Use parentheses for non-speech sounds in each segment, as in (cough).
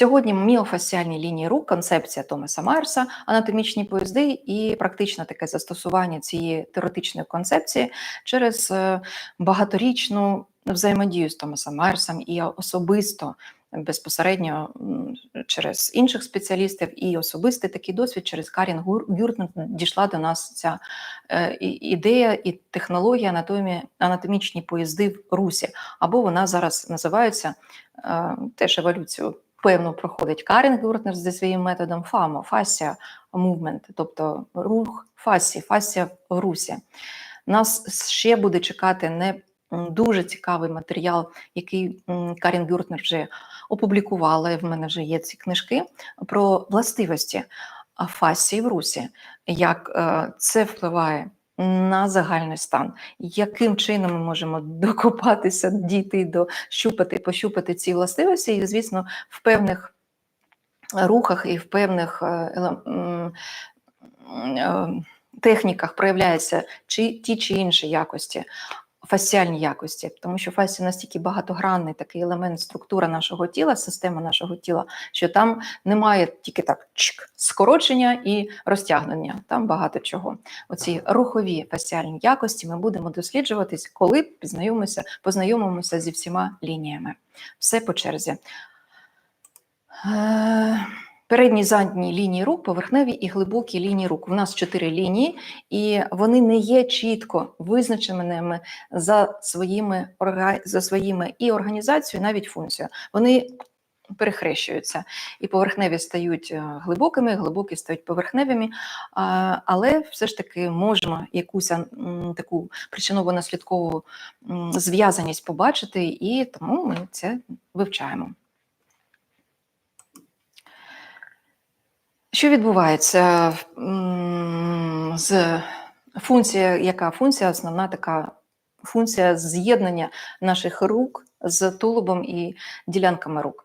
Сьогодні міофасціальні лінії рук, концепція Томаса Майерса, анатомічні поїзди і практичне таке застосування цієї теоретичної концепції через е, багаторічну взаємодію з Томасом Майерсом і особисто безпосередньо через інших спеціалістів і особистий такий досвід через Карін Гюртн дійшла до нас ця е, ідея і технологія анатомії, анатомічні поїзди в русі, або вона зараз називається е, теж еволюцію певно проходить Карін Гюртнер зі своїм методом ФАМО, фасія мувмент, тобто рух фасі, фасія в русі. Нас ще буде чекати не дуже цікавий матеріал, який Карін Гюртнер вже опублікувала. В мене вже є ці книжки про властивості фасії в русі, як е, це впливає на загальний стан, яким чином ми можемо докопатися, дійти до щупати, пощупати ці властивості, і, звісно, в певних рухах і в певних е, е, техніках проявляються чи ті чи інші якості фасціальні якості, тому що фасія настільки багатогранний такий елемент, структура нашого тіла, система нашого тіла, що там немає тільки так чик, скорочення і розтягнення. Там багато чого. Оці рухові фасціальні якості ми будемо досліджуватись, коли пізнайомимося, познайомимося зі всіма лініями. Все по черзі. Е, Передні задні лінії рук, поверхневі і глибокі лінії рук. У нас чотири лінії, і вони не є чітко визначеними за своїми за своїми і організацією, навіть функцією. Вони перехрещуються. І поверхневі стають е, глибокими, глибокі стають поверхневими, але все ж таки можемо якусь таку причиново наслідкову зв'язаність побачити, і тому ми це вивчаємо. Що відбувається з функція, яка функція, основна така функція з'єднання наших рук з тулубом і ділянками рук.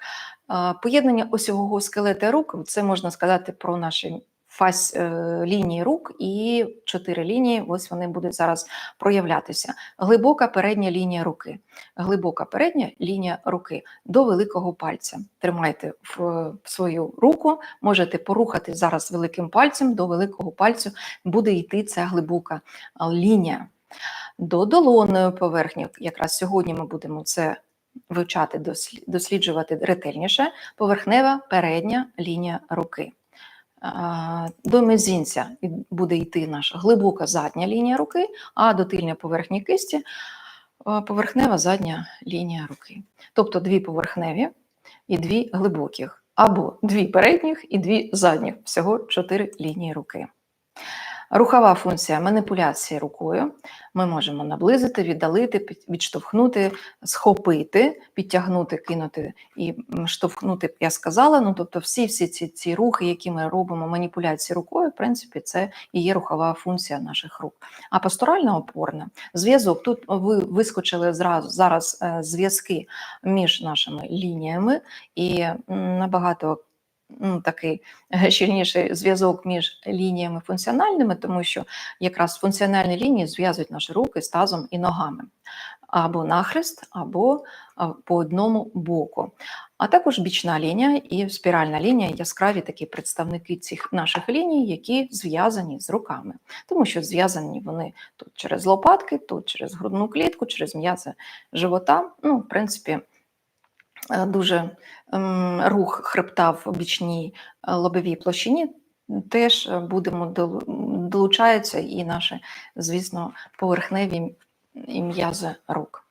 Поєднання осьового скелета рук це можна сказати про наші фась е, лінії рук і чотири лінії. Ось вони будуть зараз проявлятися. Глибока передня лінія руки. Глибока передня лінія руки до великого пальця. Тримайте в свою руку, можете порухати зараз великим пальцем до великого пальцю, буде йти ця глибока лінія. До долонної поверхні. Якраз сьогодні ми будемо це вивчати, досліджувати ретельніше. Поверхнева передня лінія руки до мезінця буде йти наша глибока задня лінія руки, а до тильної поверхні кисті поверхнева задня лінія руки. Тобто дві поверхневі і дві глибоких, або дві передніх і дві задніх, всього чотири лінії руки. Рухова функція маніпуляції рукою. Ми можемо наблизити, віддалити, відштовхнути, схопити, підтягнути, кинути і штовхнути, я сказала. Ну, тобто, всі всі ці ці рухи, які ми робимо, маніпуляції рукою, в принципі, це і є рухова функція наших рук. А пасторальна опорна зв'язок. Тут ви вискочили зразу зараз е, зв'язки між нашими лініями і набагато такий щільніший зв'язок між лініями функціональними, тому що якраз функціональні лінії зв'язують наші руки з тазом і ногами. Або нахрест, або по одному боку. А також бічна лінія і спіральна лінія яскраві такі представники цих наших ліній, які зв'язані з руками. Тому що зв'язані вони тут через лопатки, тут через грудну клітку, через м'язи живота. Ну, в принципі, Е, дуже ем, рух хребта в бічній е, лобовій площині, теж е, будемо долучаються і наші, звісно, поверхневі м'язи рук.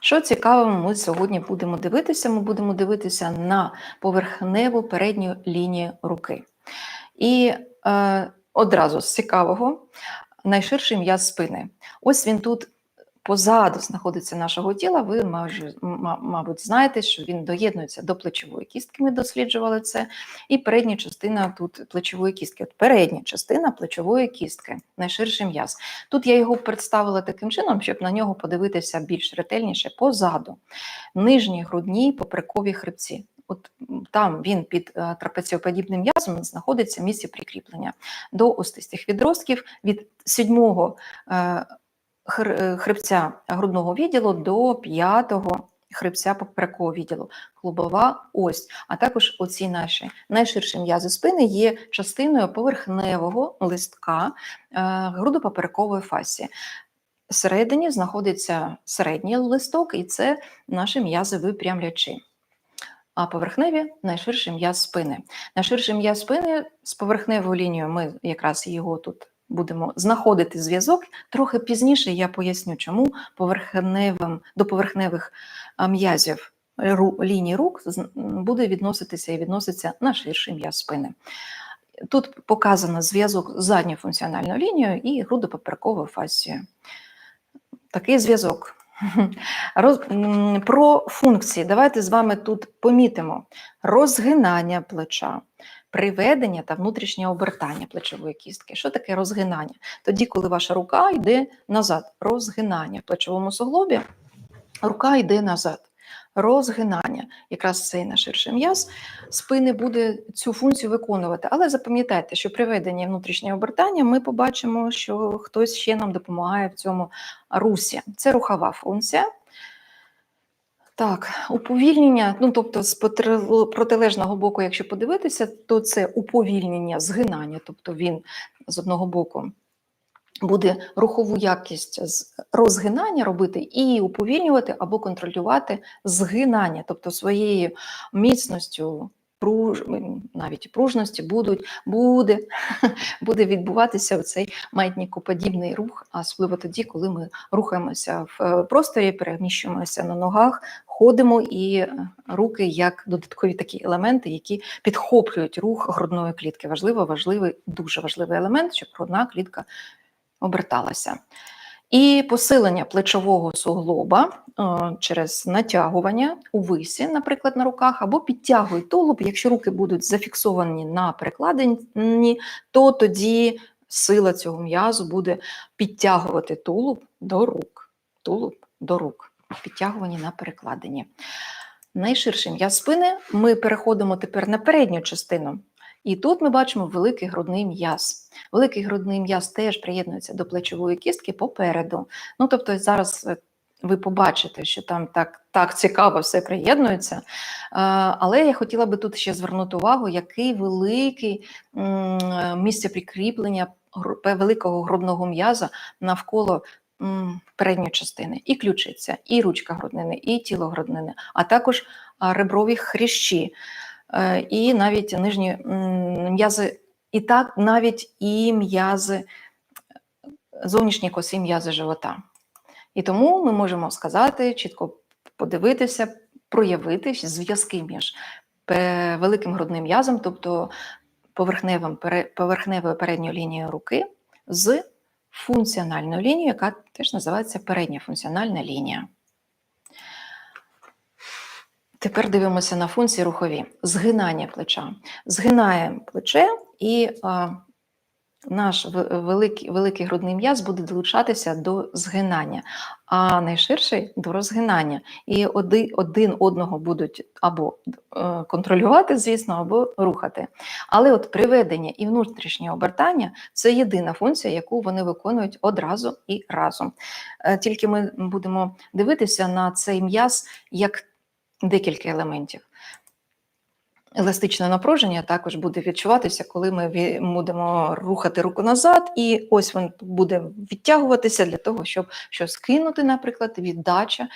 Що цікаво, ми сьогодні будемо дивитися, ми будемо дивитися на поверхневу передню лінію руки. І е, одразу з цікавого, найширший м'яз спини. Ось він тут позаду знаходиться нашого тіла, ви, мабуть, знаєте, що він доєднується до плечової кістки, ми досліджували це, і передня частина тут плечової кістки. От Передня частина плечової кістки, найширший м'яз. Тут я його представила таким чином, щоб на нього подивитися більш ретельніше позаду. Нижній грудній поприкові хребці. От Там він під е, трапеціоподібним м'язом знаходиться місце прикріплення до остистих відростків від сьомого е, Е, хребця грудного відділу до п'ятого хребця поперекового відділу, клубова ось, а також оці наші найширші м'язи спини є частиною поверхневого листка е, грудопоперекової фасції. Всередині знаходиться середній листок, і це наші м'язи випрямлячі. А поверхневі найширший м'яз спини. Найширший м'яз спини з поверхневою лінією ми якраз його тут будемо знаходити зв'язок. Трохи пізніше я поясню, чому поверхневим, до поверхневих м'язів ліній рук буде відноситися і відноситься на ширший м'яз спини. Тут показано зв'язок з задньою функціональною лінією і грудопоперековою фасцією. Такий зв'язок. (laughs) Роз, про функції. Давайте з вами тут помітимо розгинання плеча, приведення та внутрішнє обертання плечової кістки. Що таке розгинання? Тоді, коли ваша рука йде назад, розгинання в плечовому суглобі, рука йде назад. Розгинання, якраз цей найширший м'яз спини буде цю функцію виконувати. Але запам'ятайте, що при веденні внутрішнього обертання ми побачимо, що хтось ще нам допомагає в цьому русі. Це рухова функція. Так, уповільнення, ну тобто з протилежного боку, якщо подивитися, то це уповільнення, згинання, тобто він з одного боку буде рухову якість з розгинання робити і уповільнювати або контролювати згинання, тобто своєю міцністю. Пруж, навіть пружності будуть, буде, (laughs) буде відбуватися цей маятникоподібний рух, особливо тоді, коли ми рухаємося в е, просторі, переміщуємося на ногах, ходимо і е, руки як додаткові такі елементи, які підхоплюють рух грудної клітки. Важливо, важливий, дуже важливий елемент, щоб грудна клітка оберталася. І посилення плечового суглоба е, через натягування у висі, наприклад, на руках, або підтягуй тулуб. Якщо руки будуть зафіксовані на перекладині, то тоді сила цього м'язу буде підтягувати тулуб до рук. Тулуб до рук, підтягувані на перекладині. Найширший м'яз спини ми переходимо тепер на передню частину. І тут ми бачимо великий грудний м'яз. Великий грудний м'яз теж приєднується до плечової кістки попереду. Ну, тобто зараз е, ви побачите, що там так, так цікаво все приєднується. Але я хотіла би тут ще звернути увагу, який великий місце прикріплення великого грудного м'яза навколо передньої частини. І ключиця, і ручка груднини, і тіло груднини, а також реброві хрящі, і навіть нижні м'язи, і так навіть і м'язи, зовнішні косі м'язи живота. І тому ми можемо сказати, чітко подивитися, проявити зв'язки між великим грудним м'язом, тобто поверхневим, поверхневою передньою лінією руки, з функціональною лінією, яка теж називається передня функціональна лінія. Тепер дивимося на функції рухові. Згинання плеча. Згинаємо плече і а, наш великий, великий грудний м'яз буде долучатися до згинання, а найширший до розгинання. І один, один одного будуть або е, контролювати, звісно, або рухати. Але от приведення і внутрішнє обертання це єдина функція, яку вони виконують одразу і разом. Е, Тільки ми будемо дивитися на цей м'яз як декілька елементів. Еластичне напруження також буде відчуватися, коли ми будемо рухати руку назад, і ось він буде відтягуватися для того, щоб щось кинути, наприклад, віддача,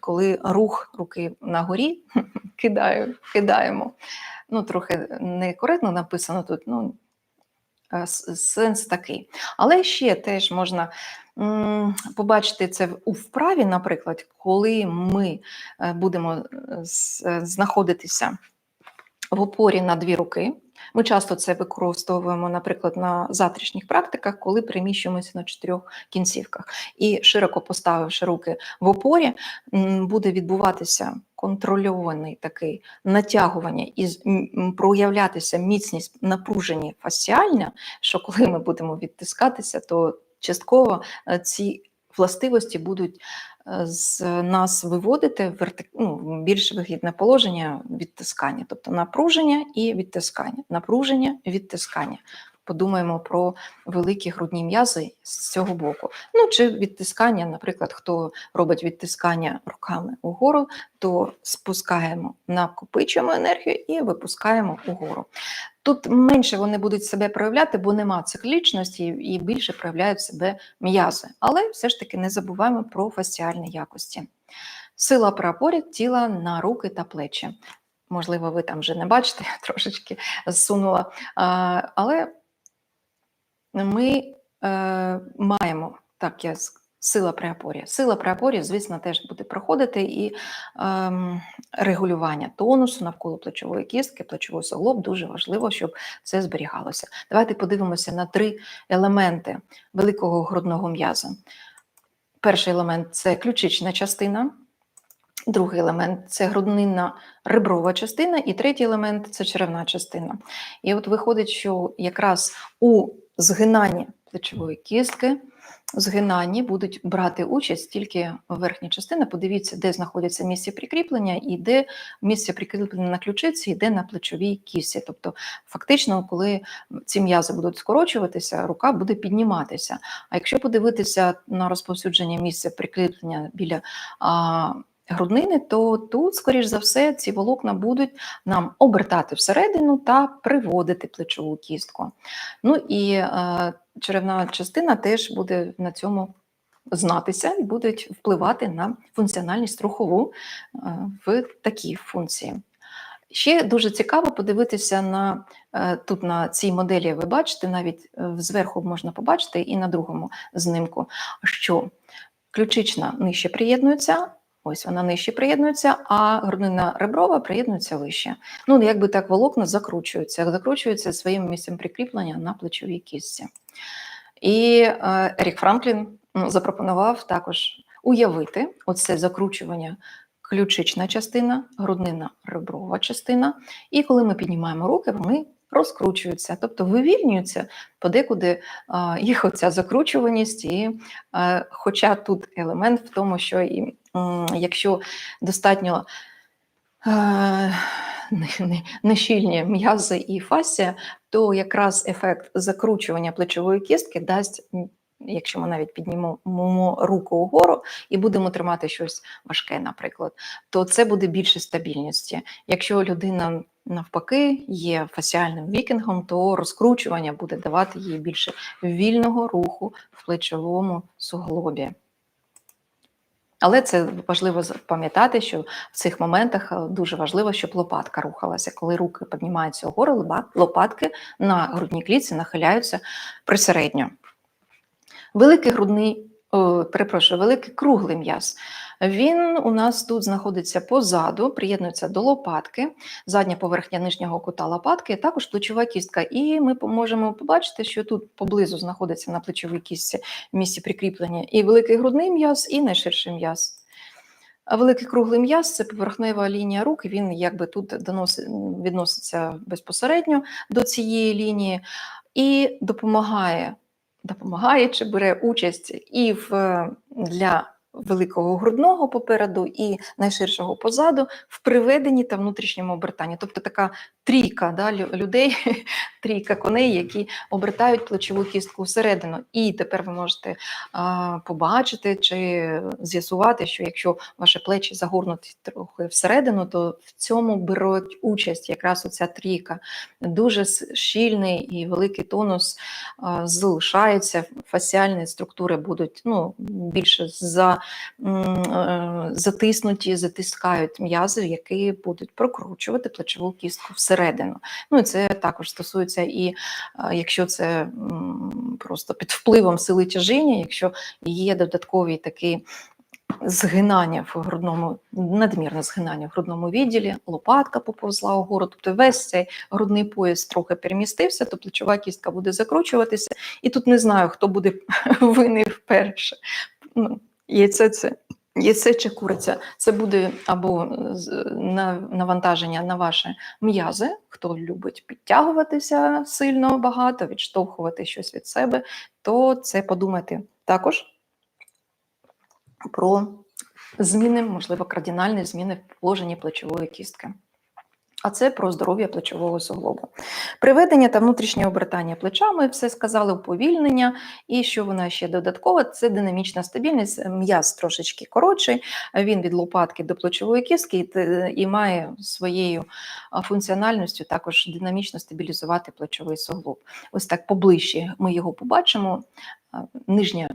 коли рух руки на горі (laughs) кидаю, кидаємо. Ну, трохи некоректно написано тут, ну, сенс такий. Але ще теж можна побачити це у вправі, наприклад, коли ми е, будемо е, е, знаходитися в опорі на дві руки. Ми часто це використовуємо, наприклад, на завтрашніх практиках, коли переміщуємося на чотирьох кінцівках. І широко поставивши руки в опорі, буде відбуватися контрольований такий натягування і проявлятися міцність напруження фасціальна, що коли ми будемо відтискатися, то частково е, ці властивості будуть з нас виводити вертик... верти... ну, більш вигідне положення відтискання, тобто напруження і відтискання, напруження, відтискання. Подумаємо про великі грудні м'язи з цього боку. Ну чи відтискання, наприклад, хто робить відтискання руками угору, то спускаємо, накопичуємо енергію і випускаємо угору. Тут менше вони будуть себе проявляти, бо нема циклічності і більше проявляють себе м'язи. Але все ж таки не забуваємо про фасціальні якості. Сила прапорі тіла на руки та плечі. Можливо, ви там вже не бачите, (laughs) трошечки зсунула. Але ми е, маємо так, я сила при опорі. Сила при опорі, звісно, теж буде проходити і ем, регулювання тонусу навколо плечової кістки, плечовий суглоб дуже важливо, щоб це зберігалося. Давайте подивимося на три елементи великого грудного м'яза. Перший елемент це ключична частина. Другий елемент це груднинна реброва частина, і третій елемент це черевна частина. І от виходить, що якраз у згинанні плечової кістки, згинанні будуть брати участь тільки верхня частина. Подивіться, де знаходиться місце прикріплення, і де місце прикріплення на ключиці, і де на плечовій кісті. Тобто, фактично, коли ці м'язи будуть скорочуватися, рука буде підніматися. А якщо подивитися на розповсюдження місця прикріплення біля а, груднини, то тут, скоріш за все, ці волокна будуть нам обертати всередину та приводити плечову кістку. Ну і е, черевна частина теж буде на цьому знатися і будуть впливати на функціональність рухову е, в такій функції. Ще дуже цікаво подивитися на е, тут на цій моделі. Ви бачите, навіть е, зверху можна побачити, і на другому знимку, що ключична нижче приєднується, ось вона нижче приєднується, а груднина реброва приєднується вище. Ну, якби так волокна закручуються, закручуються своїм місцем прикріплення на плечовій кістці. І е, Ерік Франклін ну, запропонував також уявити оце закручування ключична частина, груднина реброва частина. І коли ми піднімаємо руки, вони розкручуються, тобто вивільнюються подекуди їх оця закручуваність. І, хоча тут елемент в тому, що і, якщо достатньо не- не- нещільні м'язи і фасія, то якраз ефект закручування плечової кістки дасть. Якщо ми навіть піднімемо руку угору і будемо тримати щось важке, наприклад, то це буде більше стабільності. Якщо людина навпаки є фасіальним вікінгом, то розкручування буде давати їй більше вільного руху в плечовому суглобі. Але це важливо пам'ятати, що в цих моментах е, дуже важливо, щоб лопатка рухалася. Коли руки піднімаються лоба- лопатки на грудній клітці нахиляються присередньо. Великий грудний, о, перепрошую, великий круглий м'яз. Він у нас тут знаходиться позаду, приєднується до лопатки, задня поверхня нижнього кута лопатки, також плечова кістка. І ми можемо побачити, що тут поблизу знаходиться на плечовій кістці місці прикріплення і великий грудний м'яз, і найширший м'яз. А великий круглий м'яз це поверхнева лінія рук, він якби тут доноси- відноситься безпосередньо до цієї лінії і допомагає, допомагає чи бере участь і в, для великого грудного попереду, і найширшого позаду в приведенні та внутрішньому обертанні. Тобто така трійка да, людей, (laughs) трійка коней, які обертають плечову кістку всередину. І тепер ви можете а, побачити чи з'ясувати, що якщо ваші плечі загорнуті трохи всередину, то в цьому беруть участь якраз оця трійка. Дуже щільний і великий тонус а, залишається, фасіальні структури будуть ну, більше за, затиснуті, затискають м'язи, які будуть прокручувати плечову кістку всередину. Ну і це також стосується і якщо це просто під впливом сили тяжіння, якщо є додаткові такі згинання в грудному, надмірне згинання в грудному відділі, лопатка поповзла угору, тобто весь цей грудний пояс трохи перемістився, то плечова кістка буде закручуватися. І тут не знаю, хто буде (laughs) винний вперше. Яйце це. Яйце чи куриця, це буде або навантаження на ваші м'язи, хто любить підтягуватися сильно багато, відштовхувати щось від себе, то це подумати також про зміни, можливо, кардинальні зміни в положенні плечової кістки. А це про здоров'я плечового суглобу. Приведення та внутрішнє обертання плечами, все сказали, уповільнення. І що вона ще додаткова, це динамічна стабільність. М'яз трошечки коротший, він від лопатки до плечової кістки і, має своєю функціональністю також динамічно стабілізувати плечовий суглоб. Ось так поближче ми його побачимо. Нижня,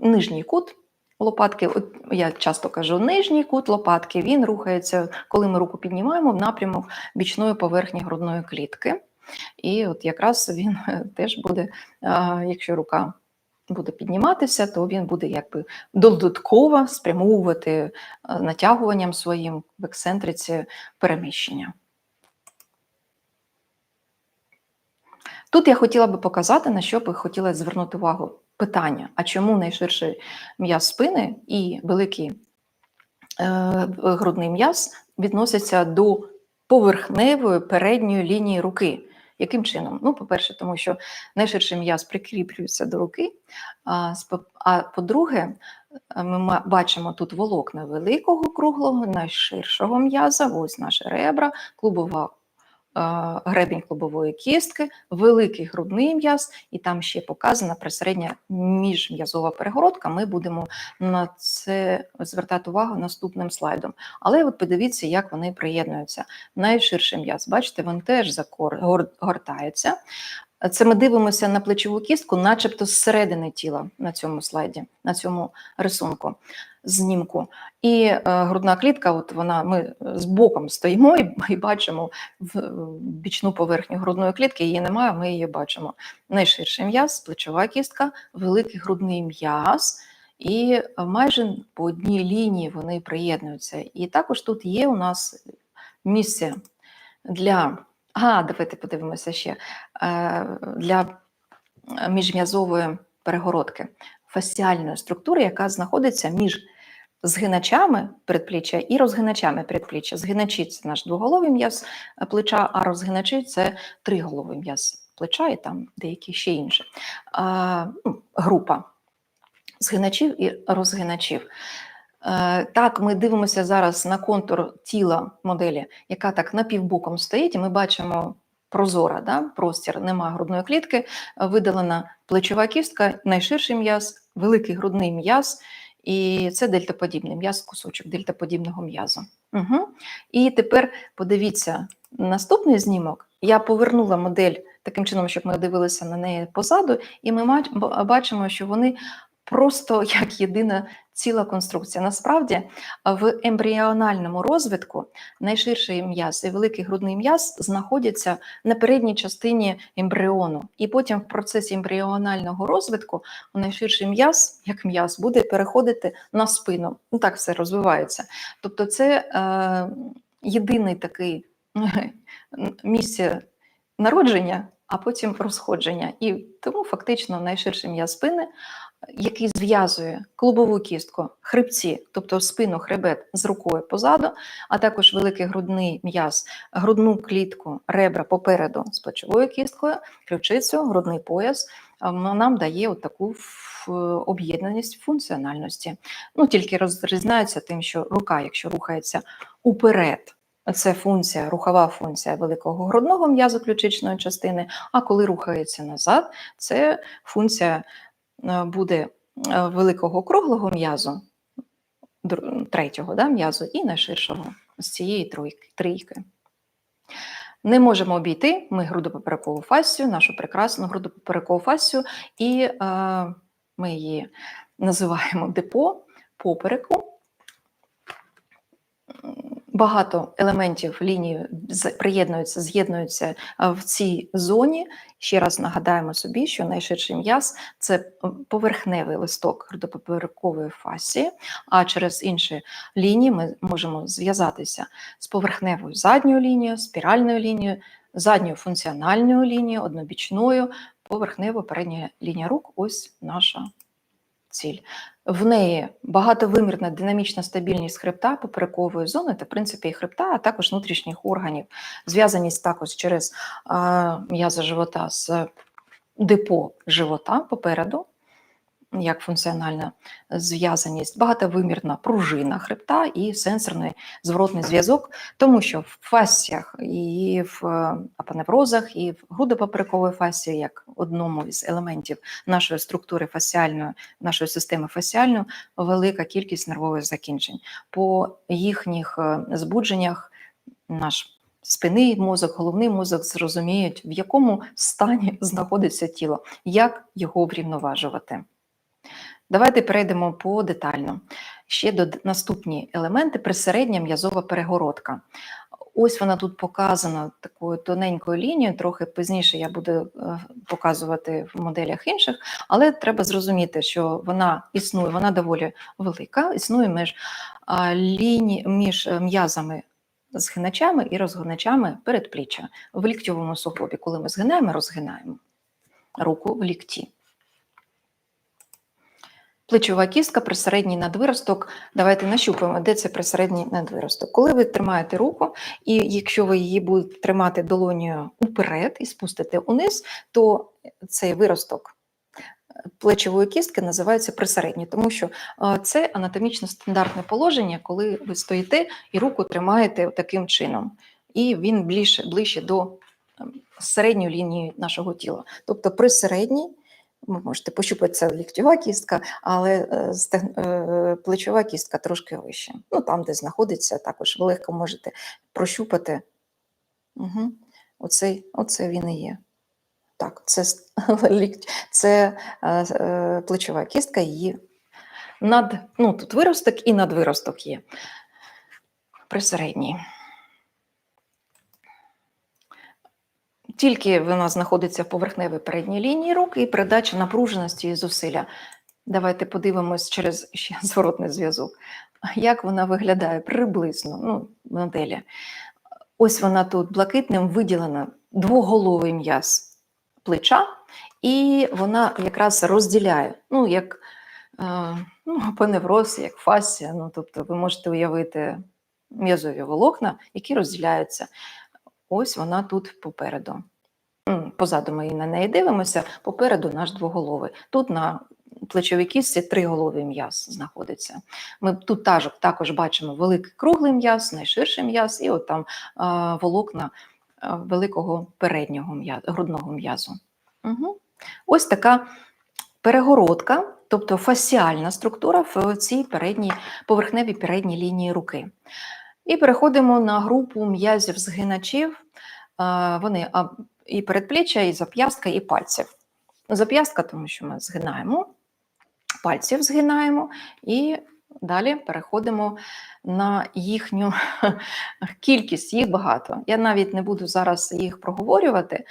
нижній кут лопатки, от я часто кажу, нижній кут лопатки, він рухається, коли ми руку піднімаємо в напрямок бічної поверхні грудної клітки. І от якраз він (laughs) теж буде, якщо рука буде підніматися, то він буде якби додатково спрямовувати натягуванням своїм в ексцентриці переміщення. Тут я хотіла би показати, на що би хотіла звернути увагу питання: а чому найширший м'яз спини і великий е, грудний м'яз відносяться до поверхневої передньої лінії руки? Яким чином? Ну, по-перше, тому що найширший м'яз прикріплюється до руки. А, а по-друге, е, ми бачимо тут волокна великого круглого, найширшого м'яза, ось наші ребра, клубова гребінь клубової кістки, великий грудний м'яз, і там ще показана присередня міжм'язова перегородка. Ми будемо на це звертати увагу наступним слайдом. Але от подивіться, як вони приєднуються. Найширший м'яз, бачите, він теж загортається. Це ми дивимося на плечову кістку, начебто зсередини тіла на цьому слайді, на цьому рисунку, знімку. І е, грудна клітка, от вона, ми з боком стоїмо і, і бачимо в, в бічну поверхню грудної клітки, її немає, ми її бачимо. Найширший м'яз, плечова кістка, великий грудний м'яз, і майже по одній лінії вони приєднуються. І також тут є у нас місце для. А, давайте подивимося ще е, для міжм'язової перегородки фасціальної структури, яка знаходиться між згиначами передпліччя і розгиначами передпліччя. Згиначі це наш двоголовий м'яз плеча, а розгиначі це триголовий м'яз плеча і там деякі ще інші. Ну, група згиначів і розгиначів. Е, Так, ми дивимося зараз на контур тіла моделі, яка так напівбоком стоїть, і ми бачимо прозора, да? простір, нема грудної клітки, е, видалена плечова кістка, найширший м'яз, великий грудний м'яз, і це дельтаподібний м'яз, кусочок дельтаподібного м'язу. Угу. І тепер подивіться наступний знімок. Я повернула модель таким чином, щоб ми дивилися на неї позаду, і ми бачимо, що вони просто (laughs) як єдина ціла конструкція. Насправді, в ембріональному розвитку найширший м'яз і великий грудний м'яз знаходяться на передній частині ембріону. І потім в процесі ембріонального розвитку найширший м'яз, як м'яз, буде переходити на спину. Ну так все розвивається. Тобто, це е, єдиний такий (laughs) місце народження, а потім розходження. І тому фактично найширший м'яз спини який зв'язує клубову кістку, хребці, тобто спину, хребет з рукою позаду, а також великий грудний м'яз, грудну клітку, ребра попереду з плечовою кісткою, ключицю, грудний пояс. а, Нам дає от таку об'єднаність функціональності. Ну, тільки розрізняються тим, що рука, якщо рухається уперед, це функція, рухова функція великого грудного м'язу ключичної частини. А коли рухається назад, це функція буде е, великого круглого м'язу, третього да, м'язу і найширшого з цієї трійки. Не можемо обійти ми грудопоперекову фасцію, нашу прекрасну грудопоперекову фасцію, і е, ми її називаємо депо попереку. Багато елементів лінії приєднуються, з'єднуються в цій зоні. Ще раз нагадаємо собі, що найширший м'яз це поверхневий листок грудопоперекової фасції, а через інші лінії ми можемо зв'язатися з поверхневою задньою лінією, спіральною лінією, задньою функціональною лінією, однобічною, поверхнево передня лінія рук ось наша ціль. В неї багатовимірна динамічна стабільність хребта, поперекової зони та в принципі і хребта, а також внутрішніх органів. Зв'язаність також через м'язи живота з депо живота попереду. Як функціональна зв'язаність, багатовимірна пружина хребта і сенсорний зворотний зв'язок, тому що в фасціях і в е, апоневрозах, і в грудопоперековій фасції, як одному із елементів нашої структури фасціальної, нашої системи фасціальної, велика кількість нервових закінчень. По їхніх е, збудженнях наш спинний мозок, головний мозок зрозуміють, в якому стані (laughs) знаходиться тіло, як його врівноважувати. Давайте перейдемо по детально. Ще до наступні елементи присередня м'язова перегородка. Ось вона тут показана такою тоненькою лінією, трохи пізніше я буду е, показувати в моделях інших, але треба зрозуміти, що вона існує, вона доволі велика, існує між, ліні, між е, м'язами згиначами і розгиначами передпліччя в ліктьовому суглобі. Коли ми згинаємо, розгинаємо руку в лікті. Плечова кістка, присередній надвиросток. Давайте нащупаємо, де це присередній надвиросток. Коли ви тримаєте руку, і якщо ви її будете тримати долонію уперед і спустите униз, то цей виросток плечової кістки називається присередній, тому що е, це анатомічно стандартне положення, коли ви стоїте і руку тримаєте таким чином, і він ближче, ближче до ем, середньої лінії нашого тіла. Тобто присередній, ви можете пощупати це ліктьова кістка, але е, стег- е, плечова кістка трошки вище. Ну там, де знаходиться, також ви легко можете прощупати. Угу. Оцей, оце він і є. Так, це, (laughs) це е, е, плечова кістка, її над, ну, тут виросток і надвиросток є. Присередній. Тільки вона знаходиться в поверхневій передній лінії рук і передача напруженості і зусилля. Давайте подивимось через ще зворотний зв'язок. Як вона виглядає приблизно, ну, моделі. Ось вона тут блакитним виділена двоголовий м'яз плеча, і вона якраз розділяє, ну, як е, ну, апоневроз, як фасція. Ну, тобто ви можете уявити м'язові волокна, які розділяються. Ось вона тут попереду. Позаду ми на неї дивимося, попереду наш двоголовий. Тут на плечовій кістці триголовий м'яз знаходиться. Ми тут також, бачимо великий круглий м'яз, найширший м'яз, і от там е, волокна великого переднього м'язу, грудного м'язу. Угу. Ось така перегородка, тобто фасіальна структура в цій передній, поверхневій передній лінії руки. І переходимо на групу м'язів згиначів. Вони і передпліччя, і зап'ястка, і пальців. Зап'ястка, тому що ми згинаємо, пальців згинаємо, і далі переходимо на їхню (laughs) кількість, їх багато. Я навіть не буду зараз їх проговорювати.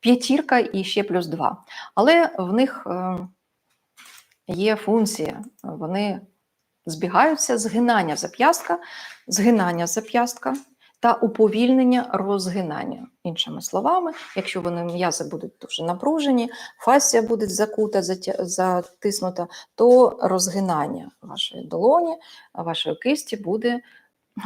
П'ятірка і ще плюс два. Але в них е, є функція, вони збігаються згинання зап'ястка, згинання зап'ястка та уповільнення розгинання. Іншими словами, якщо вони м'язи будуть дуже напружені, фасція буде закута, затиснута, то розгинання вашої долоні, вашої кисті буде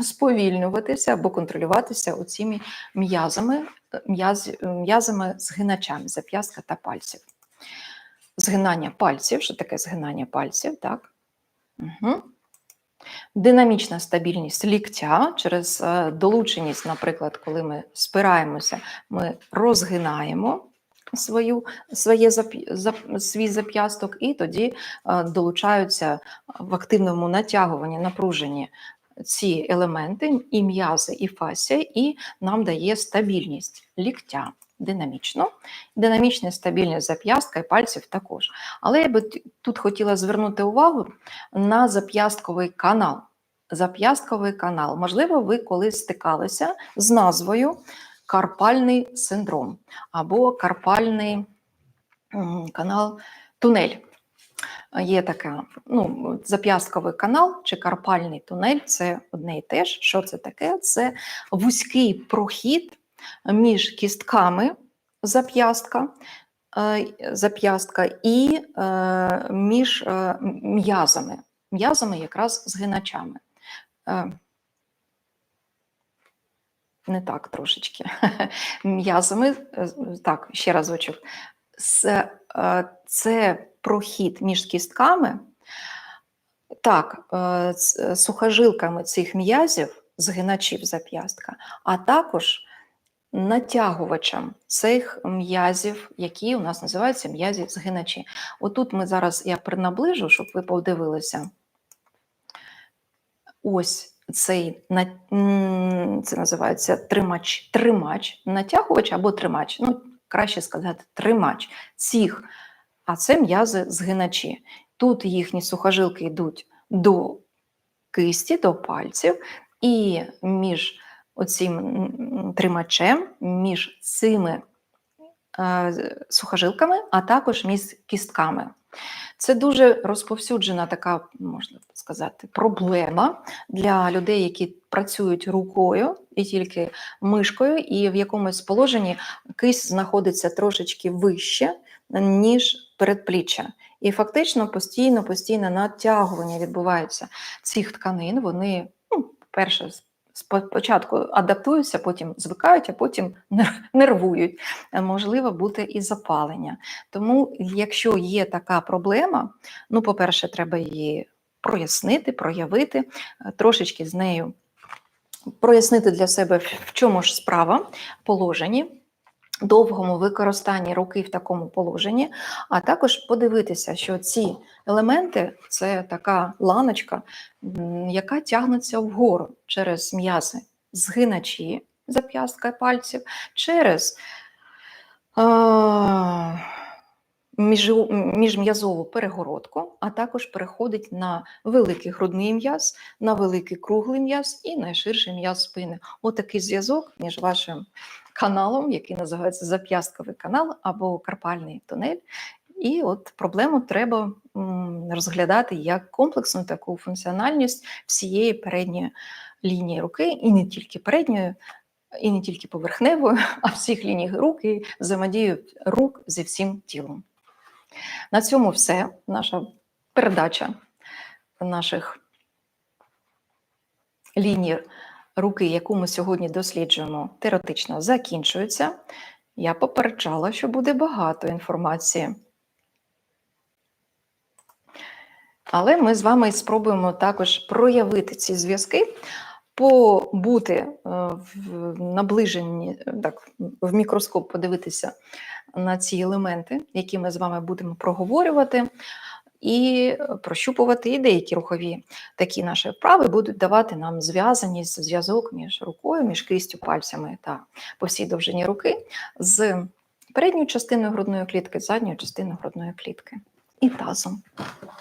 сповільнюватися або контролюватися оціми м'язами, м'яз- м'язами згиначами зап'ястка та пальців. Згинання пальців, що таке згинання пальців, так? Угу. Динамічна стабільність ліктя через е, долученість, наприклад, коли ми спираємося, ми розгинаємо свою, своє свій зап'ясток, і тоді е, долучаються в активному натягуванні, напруженні ці елементи, і м'язи, і фасія, і нам дає стабільність ліктя динамічно. Динамічна стабільність зап'ястка і пальців також. Але я би тут хотіла звернути увагу на зап'ястковий канал. Зап'ястковий канал. Можливо, ви колись стикалися з назвою карпальний синдром або карпальний канал тунель. Є така, ну, зап'ястковий канал чи карпальний тунель це одне і те ж. Що це таке? Це вузький прохід між кістками зап'ястка, е, зап'ястка і е, між е, м'язами, м'язами якраз згиначами. Е, Не так трошечки. (laughs) М'язами, так, ще разочок. Це, прохід між кістками, так, сухожилками цих м'язів, згиначів зап'ястка, а також натягувачем цих м'язів, які у нас називаються м'язі згиначі. Отут ми зараз я принаближу, щоб ви подивилися. Ось цей це називається тримач, тримач, натягувач або тримач. Ну, краще сказати, тримач цих, а це м'язи згиначі. Тут їхні сухожилки йдуть до кисті, до пальців, і між оцим тримачем, між цими е, сухожилками, а також між кістками. Це дуже розповсюджена така, можна сказати, проблема для людей, які працюють рукою і тільки мишкою, і в якомусь положенні кисть знаходиться трошечки вище, ніж передпліччя. І фактично постійно, постійно натягування відбувається цих тканин. Вони, ну, перше, спочатку адаптуються, потім звикають, а потім (laughs) нер- нервують. Е, Можливо бути і запалення. Тому, якщо є така проблема, ну, по-перше, треба її прояснити, проявити, е, трошечки з нею прояснити для себе, в чому ж справа в положенні. Довгому використанні руки в такому положенні, а також подивитися, що ці елементи це така ланочка, яка тягнеться вгору через м'язи згиначі зап'ястка пальців, через міжу- міжм'язову перегородку, а також переходить на великий грудний м'яз, на великий круглий м'яз і найширший м'яз спини. Отакий зв'язок між вашим каналом, який називається зап'ястковий канал або карпальний тунель. І от проблему треба розглядати як комплексну таку функціональність всієї передньої лінії руки, і не тільки передньої, і не тільки поверхневою, а всіх ліній рук і взаємодію рук зі всім тілом. На цьому все. Наша передача наших ліній руки, яку ми сьогодні досліджуємо, теоретично закінчується. Я попереджала, що буде багато інформації. Але ми з вами спробуємо також проявити ці зв'язки, побути е, в наближенні, е, так, в мікроскоп подивитися на ці елементи, які ми з вами будемо проговорювати, і прощупувати, і деякі рухові такі наші вправи будуть давати нам зв'язаність, зв'язок між рукою, між кистю, пальцями та по всій довжині руки з передньою частиною грудної клітки, задньою частиною грудної клітки і тазом.